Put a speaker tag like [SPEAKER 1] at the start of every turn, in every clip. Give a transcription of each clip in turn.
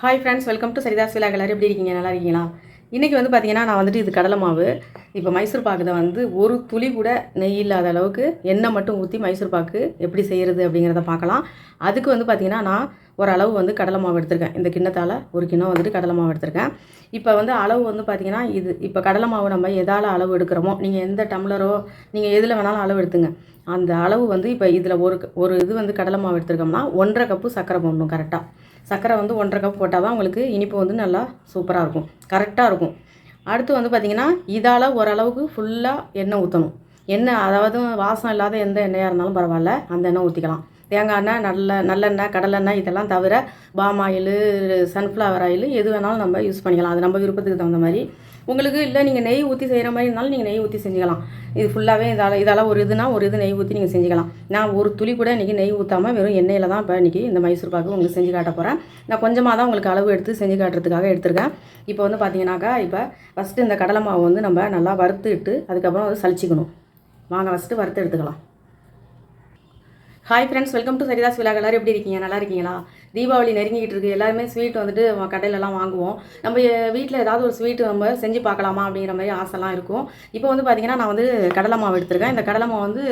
[SPEAKER 1] hi friends welcome to சரிதாஸ் விழா எல்லோரும் எப்படி இருக்கீங்க நல்லா இருக்கீங்களா இன்றைக்கி வந்து பார்த்திங்கன்னா நான் வந்துட்டு இது கடலை மாவு இப்போ மைசூர் பாக்கு தான் வந்து ஒரு துளி கூட நெய் இல்லாத அளவுக்கு எண்ணெய் மட்டும் ஊற்றி மைசூர் பாக்கு எப்படி செய்கிறது அப்படிங்கிறத பார்க்கலாம் அதுக்கு வந்து பார்த்திங்கன்னா நான் ஓரளவு வந்து கடலை மாவு எடுத்திருக்கேன் இந்த கிண்ணத்தால் ஒரு கிண்ணம் வந்துட்டு கடலை மாவு எடுத்திருக்கேன் இப்போ வந்து அளவு வந்து பார்த்திங்கன்னா இது இப்போ கடலை மாவு நம்ம எதால் அளவு எடுக்கிறோமோ நீங்கள் எந்த டம்ளரோ நீங்கள் எதில் வேணாலும் அளவு எடுத்துங்க அந்த அளவு வந்து இப்போ இதில் ஒரு ஒரு இது வந்து கடலை மாவு எடுத்துருக்கோம்னா ஒன்றரை கப்பு சர்க்கரை போடணும் கரெக்டாக சர்க்கரை வந்து ஒன்றரை கப் போட்டால் தான் உங்களுக்கு இனிப்பு வந்து நல்லா சூப்பராக இருக்கும் கரெக்டாக இருக்கும் அடுத்து வந்து பார்த்திங்கன்னா இதால் ஓரளவுக்கு ஃபுல்லாக எண்ணெய் ஊற்றணும் எண்ணெய் அதாவது வாசம் இல்லாத எந்த எண்ணெயாக இருந்தாலும் பரவாயில்ல அந்த எண்ணெய் ஊற்றிக்கலாம் தேங்காய் எண்ணெய் நல்ல நல்லெண்ணெய் கடலெண்ணெய் இதெல்லாம் தவிர பாம் ஆயில் சன்ஃப்ளவர் ஆயில் எது வேணாலும் நம்ம யூஸ் பண்ணிக்கலாம் அது நம்ம விருப்பத்துக்கு தகுந்த மாதிரி உங்களுக்கு இல்லை நீங்கள் நெய் ஊற்றி செய்கிற மாதிரி இருந்தாலும் நீங்கள் நெய் ஊற்றி செஞ்சுக்கலாம் இது ஃபுல்லாகவே இதால் இதால் ஒரு இதுனா ஒரு இது நெய் ஊற்றி நீங்கள் செஞ்சுக்கலாம் நான் ஒரு துளி கூட இன்றைக்கி நெய் ஊற்றாமல் வெறும் எண்ணெயில் தான் இப்போ இன்றைக்கி இந்த மைசூர் பாக்கு உங்களுக்கு செஞ்சு காட்ட போகிறேன் நான் கொஞ்சமாக தான் உங்களுக்கு அளவு எடுத்து செஞ்சு காட்டுறதுக்காக எடுத்திருக்கேன் இப்போ வந்து பார்த்தீங்கன்னாக்கா இப்போ ஃபஸ்ட்டு இந்த கடலை மாவு வந்து நம்ம நல்லா வறுத்துட்டு அதுக்கப்புறம் வந்து சளிச்சிக்கணும் வாங்க ஃபஸ்ட்டு வறுத்து எடுத்துக்கலாம் ஹாய் ஃப்ரெண்ட்ஸ் வெல்கம் டு சரிதாஸ் விழா எல்லாரும் எப்படி இருக்கீங்க நல்லா இருக்கீங்களா தீபாவளி நெருங்கிக்கிட்டு இருக்குது எல்லாருமே ஸ்வீட் வந்துட்டு கடையிலலாம் வாங்குவோம் நம்ம வீட்டில் ஏதாவது ஒரு ஸ்வீட் நம்ம செஞ்சு பார்க்கலாமா அப்படிங்கிற மாதிரி ஆசைலாம் இருக்கும் இப்போ வந்து பார்த்தீங்கன்னா நான் வந்து கடலை மாவு எடுத்திருக்கேன் இந்த கடலை மாவு வந்து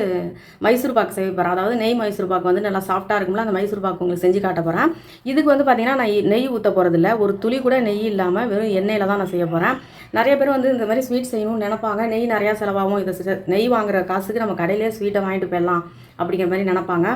[SPEAKER 1] மைசூர் பாக்கு செய்ய போகிறேன் அதாவது நெய் மைசூர் பாக்கு வந்து நல்லா சாஃப்ட்டாக இருக்கும்ல அந்த மைசூர் பாக்கு உங்களுக்கு செஞ்சு காட்ட போகிறேன் இதுக்கு வந்து பார்த்தீங்கன்னா நான் நெய் ஊற்ற போகிறதில்ல ஒரு துளி கூட நெய் இல்லாமல் வெறும் எண்ணெயில் தான் நான் செய்ய போகிறேன் நிறைய பேர் வந்து இந்த மாதிரி ஸ்வீட் செய்யணும்னு நினைப்பாங்க நெய் நிறையா செலவாகும் இதை நெய் வாங்குற காசுக்கு நம்ம கடையிலே ஸ்வீட்டை வாங்கிட்டு போயிடலாம் அப்படிங்கிற மாதிரி நினப்பாங்க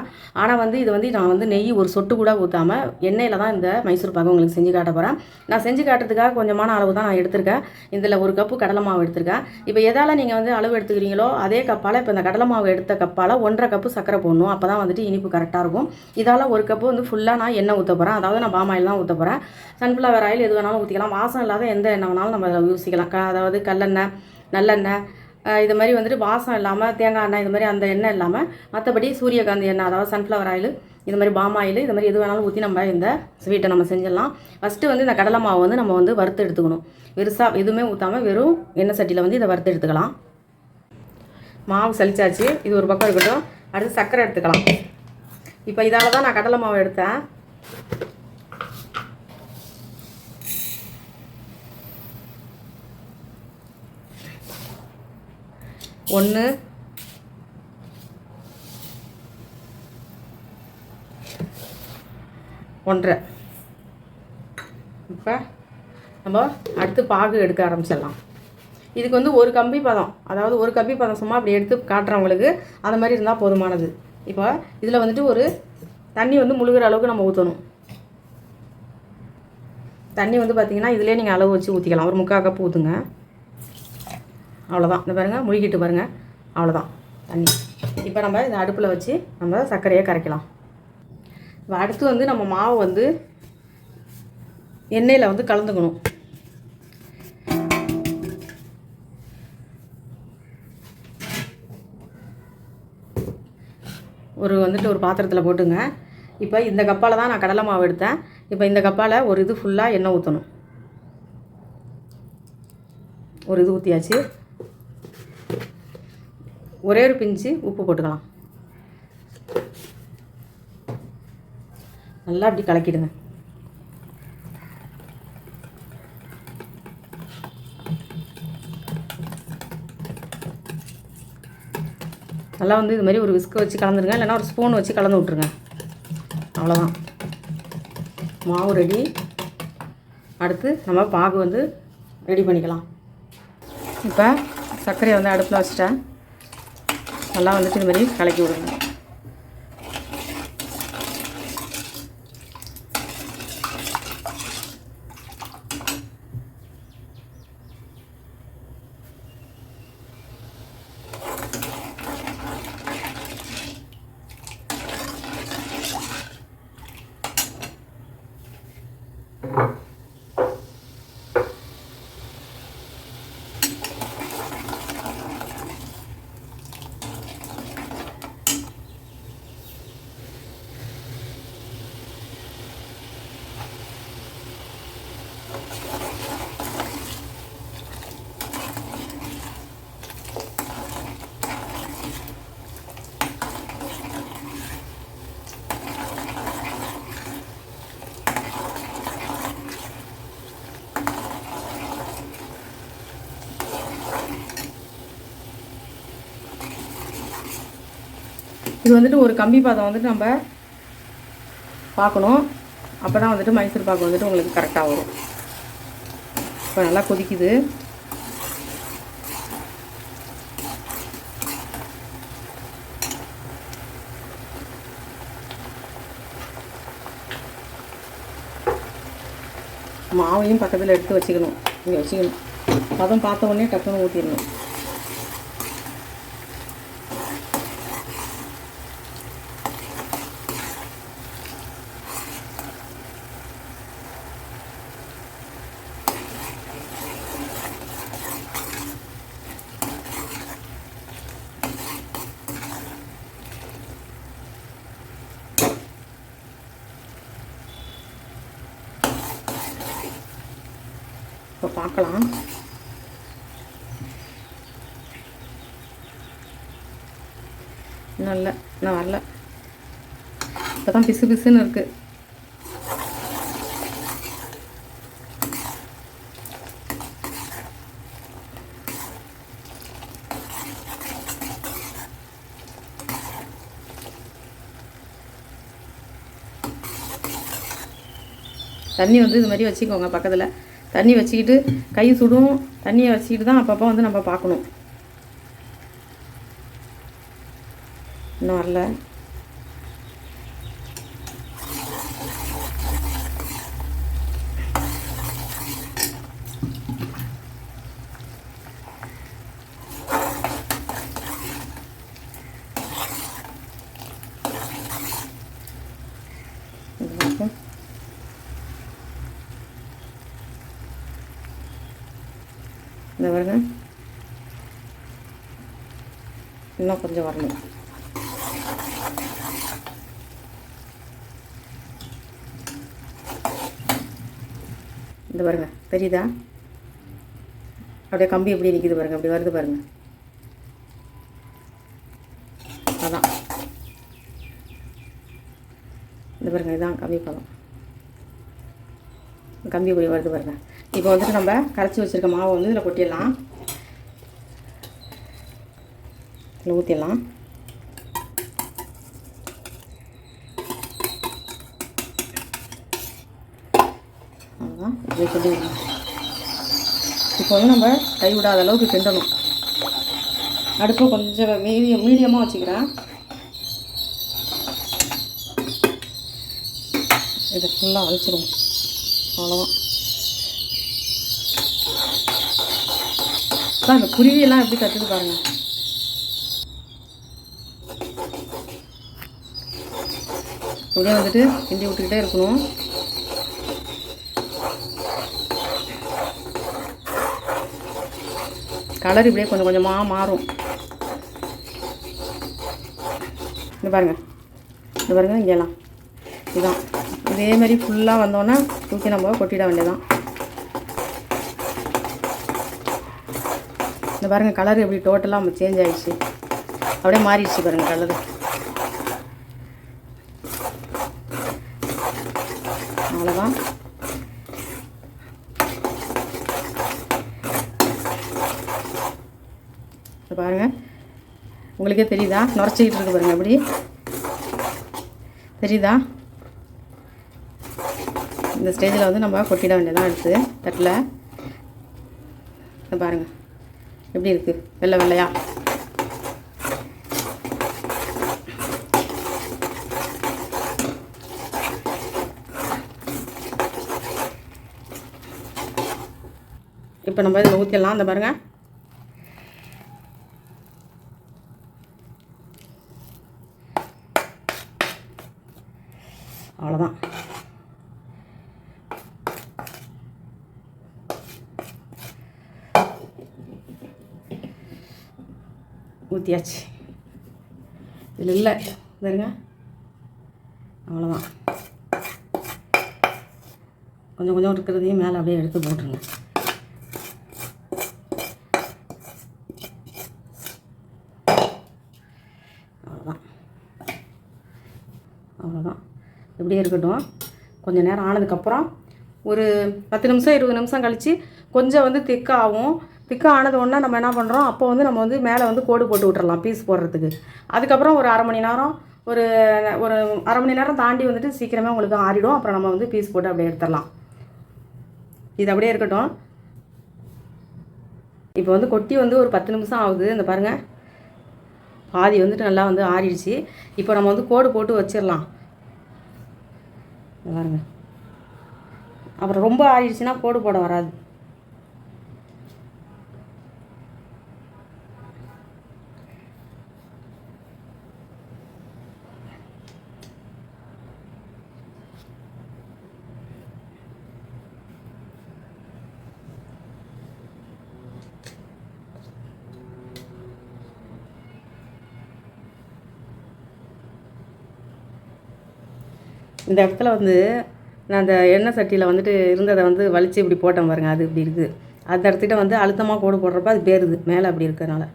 [SPEAKER 1] ஆனால் வந்து இது வந்து நான் வந்து நெய் ஒரு சொட்டு கூட ஊற்றாமல் எண்ணெயில் தான் இந்த மைசூர் பாக்கு உங்களுக்கு செஞ்சு காட்ட போகிறேன் நான் செஞ்சு காட்டுறதுக்காக கொஞ்சமான அளவு தான் நான் எடுத்திருக்கேன் இதில் ஒரு கப்பு கடலை மாவு எடுத்திருக்கேன் இப்போ எதால் நீங்கள் வந்து அளவு எடுத்துக்கிறீங்களோ அதே கப்பால் இப்போ இந்த கடலை மாவு எடுத்த கப்பால் ஒன்றரை கப்பு சக்கரை போடணும் அப்போ தான் வந்துட்டு இனிப்பு கரெக்டாக இருக்கும் இதால் ஒரு கப்பு வந்து ஃபுல்லாக நான் எண்ணெய் ஊற்ற போகிறேன் அதாவது நான் பாம் தான் ஊற்ற போகிறேன் சன்ஃப்ளவர் ஆயில் எது வேணாலும் ஊற்றிக்கலாம் வாசம் இல்லாத எந்த எண்ணெய் வேணாலும் நம்ம யூசிக்கலாம் அதாவது கல்லெண்ணெய் நல்லெண்ணெய் இது மாதிரி வந்துட்டு வாசம் இல்லாமல் தேங்காய் எண்ணெய் இது மாதிரி அந்த எண்ணெய் இல்லாமல் மற்றபடி சூரியகாந்தி எண்ணெய் அதாவது சன்ஃப்ளவர் ஆயில் இது மாதிரி பாம் ஆயில் இது மாதிரி எது வேணாலும் ஊற்றி நம்ம இந்த ஸ்வீட்டை நம்ம செஞ்சிடலாம் ஃபஸ்ட்டு வந்து இந்த கடலை மாவு வந்து நம்ம வந்து வறுத்து எடுத்துக்கணும் வெறுசாக எதுவுமே ஊற்றாமல் வெறும் எண்ணெய் சட்டியில் வந்து இதை வறுத்து எடுத்துக்கலாம் மாவு சளிச்சாச்சு இது ஒரு பக்கம் இருக்கட்டும் அடுத்து சர்க்கரை எடுத்துக்கலாம் இப்போ இதால் தான் நான் கடலை மாவு எடுத்தேன் ஒன்று ஒன்றரை இப்போ நம்ம அடுத்து பாகு எடுக்க ஆரம்பிச்சிடலாம் இதுக்கு வந்து ஒரு கம்பி பதம் அதாவது ஒரு கம்பி பதம் சும்மா அப்படி எடுத்து காட்டுறவங்களுக்கு அந்த மாதிரி இருந்தால் போதுமானது இப்போ இதில் வந்துட்டு ஒரு தண்ணி வந்து முழுகிற அளவுக்கு நம்ம ஊற்றணும் தண்ணி வந்து பார்த்திங்கன்னா இதிலே நீங்கள் அளவு வச்சு ஊற்றிக்கலாம் ஒரு முக்கால் கப்பு ஊற்றுங்க அவ்வளோதான் இந்த பாருங்கள் முழுகிட்டு பாருங்கள் அவ்வளோதான் தண்ணி இப்போ நம்ம இந்த அடுப்பில் வச்சு நம்ம சர்க்கரையை கரைக்கலாம் இப்போ அடுத்து வந்து நம்ம மாவு வந்து எண்ணெயில் வந்து கலந்துக்கணும் ஒரு வந்துட்டு ஒரு பாத்திரத்தில் போட்டுங்க இப்போ இந்த கப்பால் தான் நான் கடலை மாவு எடுத்தேன் இப்போ இந்த கப்பால் ஒரு இது ஃபுல்லாக எண்ணெய் ஊற்றணும் ஒரு இது ஊற்றியாச்சு ஒரே ஒரு பிஞ்சு உப்பு போட்டுக்கலாம் நல்லா அப்படி கலக்கிடுங்க நல்லா வந்து இது மாதிரி ஒரு விஸ்கை வச்சு கலந்துருங்க இல்லைனா ஒரு ஸ்பூன் வச்சு கலந்து விட்ருங்க அவ்வளோதான் மாவு ரெடி அடுத்து நம்ம பாகு வந்து ரெடி பண்ணிக்கலாம் இப்போ சர்க்கரையை வந்து அடுப்பில் வச்சுட்டேன் நல்லா வந்துட்டு இந்த மாதிரி கலக்கி விடுங்க இது வந்துட்டு ஒரு கம்பி பாதம் வந்துட்டு நம்ம பார்க்கணும் அப்போ தான் வந்துட்டு மைசூர் பாக்கு வந்துட்டு உங்களுக்கு கரெக்டாக வரும் இப்போ நல்லா கொதிக்குது மாவையும் பக்கத்தில் எடுத்து வச்சுக்கணும் இங்கே வச்சுக்கணும் பதம் பார்த்த உடனே டக்குன்னு ஊற்றிடணும் இப்போ பார்க்கலாம் இன்னும் இல்லை இன்னும் வரல இப்போ தான் பிசு பிசுன்னு இருக்குது தண்ணி வந்து இது மாதிரி வச்சுக்கோங்க பக்கத்தில் தண்ணி வச்சுக்கிட்டு கை சுடும் தண்ணியை வச்சுக்கிட்டு தான் அப்பப்போ வந்து நம்ம பார்க்கணும் இன்னும் வரல இந்த வருங்க இன்னும் கொஞ்சம் வரணும் இந்த பாருங்க தெரியுதா அப்படியே கம்பி எப்படி நிற்கிது பாருங்க அப்படி வருது பாருங்க அதான் இந்த பாருங்க இதுதான் கம்பி பழம் கம்பி இப்படி வருது பாருங்க இப்போ வந்துட்டு நம்ம கரைச்சி வச்சுருக்க மாவை வந்து இதில் கொட்டிடலாம் இதில் ஊற்றிடலாம் அதுதான் இப்போ வந்து நம்ம கை விடாத அளவுக்கு கிண்டணும் அடுப்பை கொஞ்சம் மீடியம் மீடியமாக வச்சுக்கிறேன் இதை ஃபுல்லாக அழிச்சிடுவோம் அவ்வளோதான் அப்பா அந்த குருவியெல்லாம் எப்படி கற்றுது பாருங்கள் அப்படியே வந்துட்டு கிண்டி விட்டுக்கிட்டே இருக்கணும் கலர் இப்படியே கொஞ்சம் கொஞ்சமாக மாறும் இது பாருங்கள் இது பாருங்கள் இங்கேலாம் இதுதான் இதே மாதிரி ஃபுல்லாக வந்தோன்னா தூக்கி நம்ம கொட்டிட வேண்டியதான் இந்த பாருங்கள் கலர் எப்படி டோட்டலாக நம்ம சேஞ்ச் ஆகிடுச்சு அப்படியே மாறிடுச்சு பாருங்கள் கலரு அவ்வளோதான் பாருங்கள் உங்களுக்கே தெரியுதா நுரைச்சிக்கிட்டு இருக்கு பாருங்கள் அப்படி தெரியுதா இந்த ஸ்டேஜில் வந்து நம்ம கொட்டிட வேண்டியதான் எடுத்து தட்டில் பாருங்கள் எப்படி இருக்குது வெள்ளை வெள்ளையா இப்போ நம்ம இதில் ஊற்றிடலாம் அந்த பாருங்கள் அவ்வளோதான் ஊற்றியாச்சு இதில் இல்லை பாருங்க அவ்வளோதான் கொஞ்சம் கொஞ்சம் இருக்கிறதையும் மேலே அப்படியே எடுத்து போட்டுருங்க அவ்வளோதான் அவ்வளோதான் இப்படியே இருக்கட்டும் கொஞ்சம் நேரம் ஆனதுக்கப்புறம் ஒரு பத்து நிமிஷம் இருபது நிமிஷம் கழித்து கொஞ்சம் வந்து திக்காகும் திக்காக ஆனது நம்ம என்ன பண்ணுறோம் அப்போ வந்து நம்ம வந்து மேலே வந்து கோடு போட்டு விட்டுறலாம் பீஸ் போடுறதுக்கு அதுக்கப்புறம் ஒரு அரை மணி நேரம் ஒரு ஒரு அரை மணி நேரம் தாண்டி வந்துட்டு சீக்கிரமே உங்களுக்கு ஆறிடும் அப்புறம் நம்ம வந்து பீஸ் போட்டு அப்படியே எடுத்துடலாம் இது அப்படியே இருக்கட்டும் இப்போ வந்து கொட்டி வந்து ஒரு பத்து நிமிஷம் ஆகுது இந்த பாருங்கள் பாதி வந்துட்டு நல்லா வந்து ஆறிடுச்சு இப்போ நம்ம வந்து கோடு போட்டு வச்சிடலாம் பாருங்கள் அப்புறம் ரொம்ப ஆறிடுச்சுன்னா கோடு போட வராது இந்த இடத்துல வந்து நான் அந்த எண்ணெய் சட்டியில் வந்துட்டு இருந்ததை வந்து வலித்து இப்படி போட்டேன் பாருங்கள் அது இப்படி இருக்குது அந்த இடத்துல வந்து அழுத்தமாக கோடு போடுறப்ப அது பேருது மேலே அப்படி இருக்கிறதுனால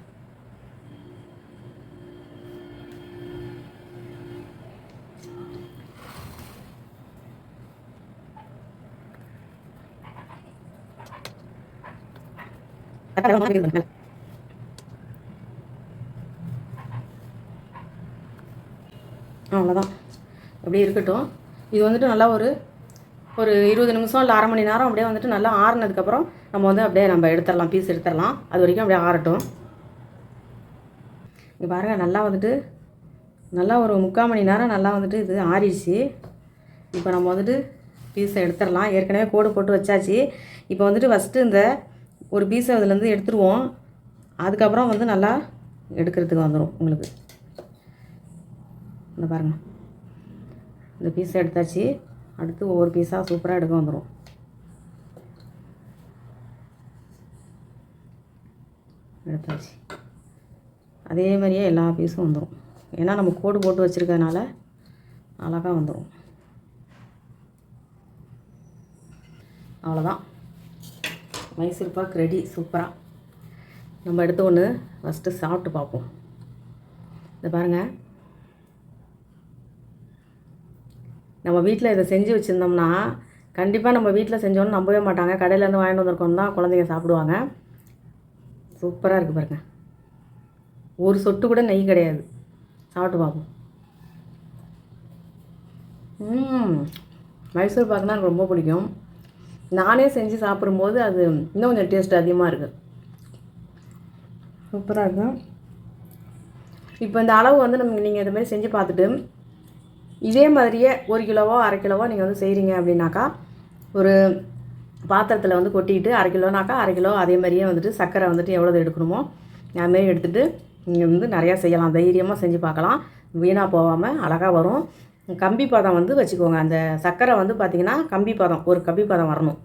[SPEAKER 1] அவ்வளோதான் அப்படி இருக்கட்டும் இது வந்துட்டு நல்லா ஒரு ஒரு இருபது நிமிஷம் இல்லை அரை மணி நேரம் அப்படியே வந்துட்டு நல்லா ஆறுனதுக்கப்புறம் நம்ம வந்து அப்படியே நம்ம எடுத்துடலாம் பீஸ் எடுத்துடலாம் அது வரைக்கும் அப்படியே ஆறட்டும் இங்கே பாருங்கள் நல்லா வந்துட்டு நல்லா ஒரு முக்கால் மணி நேரம் நல்லா வந்துட்டு இது ஆறிடுச்சு இப்போ நம்ம வந்துட்டு பீஸை எடுத்துடலாம் ஏற்கனவே கோடு போட்டு வச்சாச்சு இப்போ வந்துட்டு ஃபஸ்ட்டு இந்த ஒரு பீஸை அதுலேருந்து எடுத்துருவோம் அதுக்கப்புறம் வந்து நல்லா எடுக்கிறதுக்கு வந்துடும் உங்களுக்கு இந்த பாருங்கள் இந்த பீஸ் எடுத்தாச்சு அடுத்து ஒவ்வொரு பீஸாக சூப்பராக எடுக்க வந்துடும் எடுத்தாச்சு அதே மாதிரியே எல்லா பீஸும் வந்துடும் ஏன்னா நம்ம கோடு போட்டு வச்சுருக்கனால அழகாக வந்துடும் அவ்வளோதான் மைசூர் பாக் ரெடி சூப்பராக நம்ம எடுத்து ஒன்று ஃபஸ்ட்டு சாப்பிட்டு பார்ப்போம் இந்த பாருங்கள் நம்ம வீட்டில் இதை செஞ்சு வச்சுருந்தோம்னா கண்டிப்பாக நம்ம வீட்டில் செஞ்சோன்னு நம்பவே மாட்டாங்க கடையிலேருந்து வாங்கிட்டு வந்திருக்கோம் தான் குழந்தைங்க சாப்பிடுவாங்க சூப்பராக இருக்குது பாருங்க ஒரு சொட்டு கூட நெய் கிடையாது சாப்பிட்டு பார்ப்போம் மைசூர் பாக்குனா எனக்கு ரொம்ப பிடிக்கும் நானே செஞ்சு சாப்பிடும்போது அது இன்னும் கொஞ்சம் டேஸ்ட் அதிகமாக இருக்குது சூப்பராக இருக்கும் இப்போ இந்த அளவு வந்து நம்ம நீங்கள் மாதிரி செஞ்சு பார்த்துட்டு இதே மாதிரியே ஒரு கிலோவோ அரை கிலோவோ நீங்கள் வந்து செய்கிறீங்க அப்படின்னாக்கா ஒரு பாத்திரத்தில் வந்து கொட்டிட்டு அரை கிலோனாக்கா அரை கிலோ அதே மாதிரியே வந்துட்டு சர்க்கரை வந்துட்டு எவ்வளோ எடுக்கணுமோ அதுமாரி எடுத்துகிட்டு நீங்கள் வந்து நிறையா செய்யலாம் தைரியமாக செஞ்சு பார்க்கலாம் வீணாக போகாமல் அழகாக வரும் கம்பி பதம் வந்து வச்சுக்கோங்க அந்த சர்க்கரை வந்து பார்த்திங்கன்னா கம்பி பதம் ஒரு கம்பி பதம் வரணும்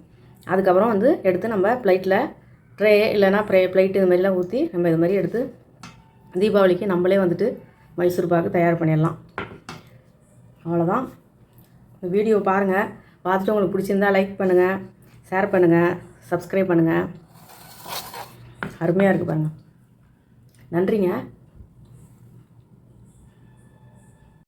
[SPEAKER 1] அதுக்கப்புறம் வந்து எடுத்து நம்ம ப்ளைட்டில் ட்ரே இல்லைனா ப்ரே ப்ளைட்டு இது மாதிரிலாம் ஊற்றி நம்ம இது மாதிரி எடுத்து தீபாவளிக்கு நம்மளே வந்துட்டு மைசூர் பாக்கு தயார் பண்ணிடலாம் அவ்வளோதான் வீடியோ பாருங்கள் பார்த்துட்டு உங்களுக்கு பிடிச்சிருந்தா லைக் பண்ணுங்கள் ஷேர் பண்ணுங்கள் சப்ஸ்கிரைப் பண்ணுங்கள் அருமையாக இருக்குது பாருங்கள் நன்றிங்க